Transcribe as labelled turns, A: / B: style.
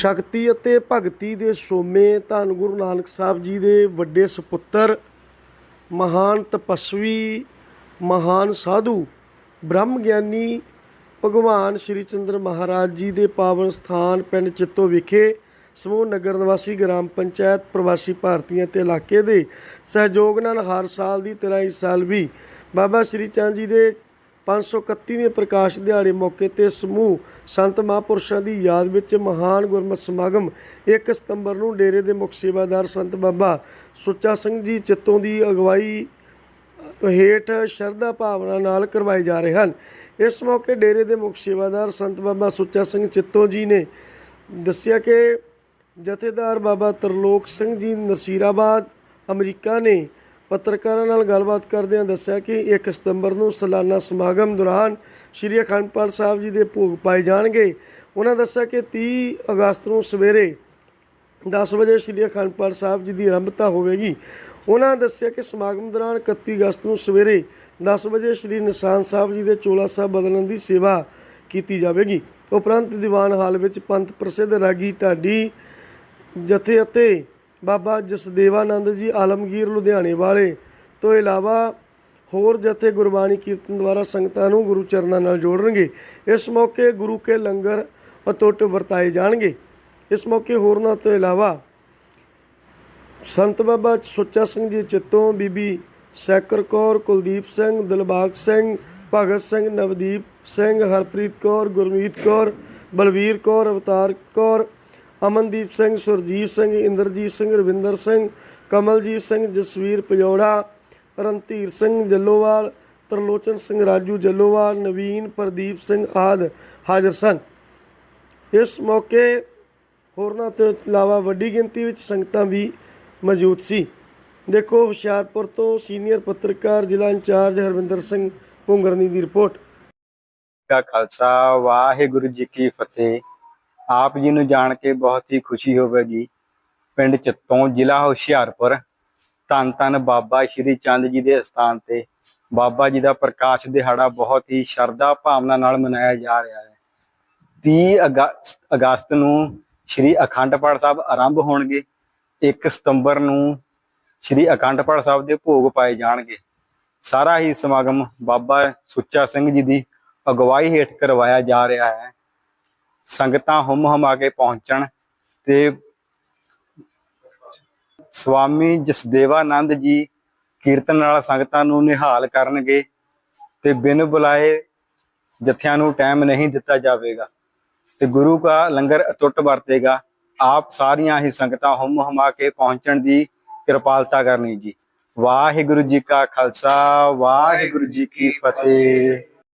A: ਸ਼ਕਤੀ ਅਤੇ ਭਗਤੀ ਦੇ ਸੋਮੇ ਧੰਨ ਗੁਰੂ ਨਾਨਕ ਸਾਹਿਬ ਜੀ ਦੇ ਵੱਡੇ ਸੁਪੁੱਤਰ, ਮਹਾਨ ਤਪਸਵੀ, ਮਹਾਨ ਸਾਧੂ, ਬ੍ਰਹਮ ਗਿਆਨੀ ਭਗਵਾਨ ਸ਼੍ਰੀ ਚੰਦਰ ਮਹਾਰਾਜ ਜੀ ਦੇ ਪਾਵਨ ਸਥਾਨ ਪਿੰਡ ਚਿੱਤੋ ਵਿਖੇ ਸਮੂਹ ਨਗਰ ਨਿਵਾਸੀ ਗ੍ਰਾਮ ਪੰਚਾਇਤ ਪ੍ਰਵਾਸੀ ਭਾਰਤੀਆਂ ਤੇ ਇਲਾਕੇ ਦੇ ਸਹਿਯੋਗ ਨਾਲ ਹਰ ਸਾਲ ਦੀ ਤਰ੍ਹਾਂ ਇਸ ਸਾਲ ਵੀ ਬਾਬਾ ਸ਼੍ਰੀ ਚੰਦ ਜੀ ਦੇ 531ਵੇਂ ਪ੍ਰਕਾਸ਼ ਦਿਹਾੜੇ ਮੌਕੇ ਤੇ ਸਮੂਹ ਸੰਤ ਮਹਾਂਪੁਰਸ਼ਾਂ ਦੀ ਯਾਦ ਵਿੱਚ ਮਹਾਨ ਗੁਰਮਤਿ ਸਮਾਗਮ 1 ਸਤੰਬਰ ਨੂੰ ਡੇਰੇ ਦੇ ਮੁੱਖ ਸੇਵਾਦਾਰ ਸੰਤ ਬਾਬਾ ਸੁੱਚਾ ਸਿੰਘ ਜੀ ਚਿੱਤੋਂ ਦੀ ਅਗਵਾਈ ਹੇਠ ਸ਼ਰਧਾ ਭਾਵਨਾ ਨਾਲ ਕਰਵਾਏ ਜਾ ਰਹੇ ਹਨ। ਇਸ ਮੌਕੇ ਡੇਰੇ ਦੇ ਮੁੱਖ ਸੇਵਾਦਾਰ ਸੰਤ ਬਾਬਾ ਸੁੱਚਾ ਸਿੰਘ ਚਿੱਤੋਂ ਜੀ ਨੇ ਦੱਸਿਆ ਕਿ ਜਥੇਦਾਰ ਬਾਬਾ ਤਰਲੋਕ ਸਿੰਘ ਜੀ ਨਸੀਰਾਬਾਦ, ਅਮਰੀਕਾ ਨੇ ਪੱਤਰਕਾਰਾਂ ਨਾਲ ਗੱਲਬਾਤ ਕਰਦਿਆਂ ਦੱਸਿਆ ਕਿ 1 ਸਤੰਬਰ ਨੂੰ ਸਾਲਾਨਾ ਸਮਾਗਮ ਦੌਰਾਨ ਸ਼੍ਰੀ ਅਖੰਡ ਪਾਠ ਸਾਹਿਬ ਜੀ ਦੇ ਭੋਗ ਪਾਏ ਜਾਣਗੇ। ਉਹਨਾਂ ਦੱਸਿਆ ਕਿ 30 ਅਗਸਤ ਨੂੰ ਸਵੇਰੇ 10 ਵਜੇ ਸ਼੍ਰੀ ਅਖੰਡ ਪਾਠ ਸਾਹਿਬ ਜੀ ਦੀ ਆਰੰਭਤਾ ਹੋਵੇਗੀ। ਉਹਨਾਂ ਦੱਸਿਆ ਕਿ ਸਮਾਗਮ ਦੌਰਾਨ 31 ਅਗਸਤ ਨੂੰ ਸਵੇਰੇ 10 ਵਜੇ ਸ਼੍ਰੀ ਨਿਸ਼ਾਨ ਸਾਹਿਬ ਜੀ ਦੇ ਚੋਲਾ ਸਾਹਿਬ ਬਦਲਣ ਦੀ ਸੇਵਾ ਕੀਤੀ ਜਾਵੇਗੀ। ਉਪਰੰਤ ਦੀਵਾਨ ਹਾਲ ਵਿੱਚ ਪੰਥ ਪ੍ਰਸਿੱਧ ਰਾਗੀ ਢਾਡੀ ਜਥੇ ਅਤੇ ਬਾਬਾ ਜਸਦੇਵਾਨੰਦ ਜੀ ਆਲਮਗੀਰ ਲੁਧਿਆਣੇ ਵਾਲੇ। ਤੋਂ ਇਲਾਵਾ ਹੋਰ ਜਥੇ ਗੁਰਬਾਣੀ ਕੀਰਤਨ ਦੁਆਰਾ ਸੰਗਤਾਂ ਨੂੰ ਗੁਰੂ ਚਰਨਾਂ ਨਾਲ ਜੋੜਨਗੇ। ਇਸ ਮੌਕੇ ਗੁਰੂ ਕੇ ਲੰਗਰ ਅਟੁੱਟ ਵਰਤਾਏ ਜਾਣਗੇ। ਇਸ ਮੌਕੇ ਹੋਰਨਾਂ ਤੋਂ ਇਲਾਵਾ ਸੰਤ ਬਾਬਾ ਸੁੱਚਾ ਸਿੰਘ ਜੀ ਚਿੱਤੋਂ ਬੀਬੀ ਸੈਕਰ ਕੌਰ, ਕੁਲਦੀਪ ਸਿੰਘ, ਦਿਲਬਾਗ ਸਿੰਘ, ਭਗਤ ਸਿੰਘ, ਨਵਦੀਪ ਸਿੰਘ, ਹਰਪ੍ਰੀਤ ਕੌਰ, ਗੁਰਮੀਤ ਕੌਰ, ਬਲਵੀਰ ਕੌਰ, ਅਵਤਾਰ ਕੌਰ ਅਮਨਦੀਪ ਸਿੰਘ, ਸੁਰਜੀਤ ਸਿੰਘ, ਇੰਦਰਜੀਤ ਸਿੰਘ, ਰਵਿੰਦਰ ਸਿੰਘ, ਕਮਲਜੀਤ ਸਿੰਘ, ਜਸਵੀਰ ਪਜੌੜਾ, ਰਣਧੀਰ ਸਿੰਘ ਜੱਲੋਵਾਲ, ਤਰਲੋਚਨ ਸਿੰਘ ਰਾਜੂ ਜੱਲੋਵਾਲ, ਨਵੀਨ ਪ੍ਰਦੀਪ ਸਿੰਘ ਆਦ ਹਾਜ਼ਰ ਸਨ। ਇਸ ਮੌਕੇ ਹੋਰਨਾਂ ਤੋਂ ਇਲਾਵਾ ਵੱਡੀ ਗਿਣਤੀ ਵਿੱਚ ਸੰਗਤਾਂ ਵੀ ਮੌਜੂਦ ਸੀ। ਦੇਖੋ, ਹੁਸ਼ਿਆਰਪੁਰ ਤੋਂ ਸੀਨੀਅਰ ਪੱਤਰਕਾਰ ਜ਼ਿਲ੍ਹਾ ਇੰਚਾਰਜ ਹਰਵਿੰਦਰ ਸਿੰਘ ਭੁੰਗਰਨੀ ਦੀ ਰਿਪੋਰਟ।
B: ਕਾ ਖਾਲਸਾ ਵਾਹਿਗੁਰੂ ਜੀ ਕੀ ਫਤਿਹ। ਆਪ ਜੀ ਨੂੰ ਜਾਣ ਕੇ ਬਹੁਤ ਹੀ ਖੁਸ਼ੀ ਹੋਵੇਗੀ। ਪਿੰਡ ਚਿੱਤੋਂ ਜ਼ਿਲ੍ਹਾ ਹੁਸ਼ਿਆਰਪੁਰ, ਧੰਨ ਧੰਨ ਬਾਬਾ ਸ਼੍ਰੀ ਚੰਦ ਜੀ ਦੇ ਸਥਾਨ ਤੇ ਬਾਬਾ ਜੀ ਦਾ ਪ੍ਰਕਾਸ਼ ਦਿਹਾੜਾ ਬਹੁਤ ਹੀ ਸ਼ਰਧਾ ਭਾਵਨਾ ਨਾਲ ਮਨਾਇਆ ਜਾ ਰਿਹਾ ਹੈ। 30 ਅਗਸਤ ਅਗਸਤ ਨੂੰ ਸ਼੍ਰੀ ਅਖੰਡ ਪਾਠ ਸਾਹਿਬ ਆਰੰਭ ਹੋਣਗੇ। 1 ਸਤੰਬਰ ਨੂੰ ਸ਼੍ਰੀ ਅਖੰਡ ਪਾਠ ਸਾਹਿਬ ਦੇ ਭੋਗ ਪਾਏ ਜਾਣਗੇ। ਸਾਰਾ ਹੀ ਸਮਾਗਮ ਬਾਬਾ ਸੁੱਚਾ ਸਿੰਘ ਜੀ ਦੀ ਅਗਵਾਈ ਹੇਠ ਕਰਵਾਇਆ ਜਾ ਰਿਹਾ ਹੈ। ਸੰਗਤਾਂ ਹੁਮ ਹਮਾ ਕੇ ਪਹੁੰਚਣ ਤੇ ਸਵਾਮੀ ਜਸਦੇਵਾਨੰਦ ਜੀ ਕੀਰਤਨ ਨਾਲ ਸੰਗਤਾਂ ਨੂੰ ਨਿਹਾਲ ਕਰਨਗੇ ਤੇ ਬਿਨ ਬੁਲਾਏ ਜਥਿਆਂ ਨੂੰ ਟਾਈਮ ਨਹੀਂ ਦਿੱਤਾ ਜਾਵੇਗਾ। ਤੇ ਗੁਰੂ ਦਾ ਲੰਗਰ ਅਟੁੱਟ ਵਰਤੇਗਾ। ਆਪ ਸਾਰੀਆਂ ਹੀ ਸੰਗਤਾਂ ਹੁਮ ਹਮਾ ਕੇ ਪਹੁੰਚਣ ਦੀ ਕਿਰਪਾਲਤਾ ਕਰਨੀ ਜੀ। ਵਾਹਿਗੁਰੂ ਜੀ ਕਾ ਖਾਲਸਾ, ਵਾਹਿਗੁਰੂ ਜੀ ਕੀ ਫਤਿਹ।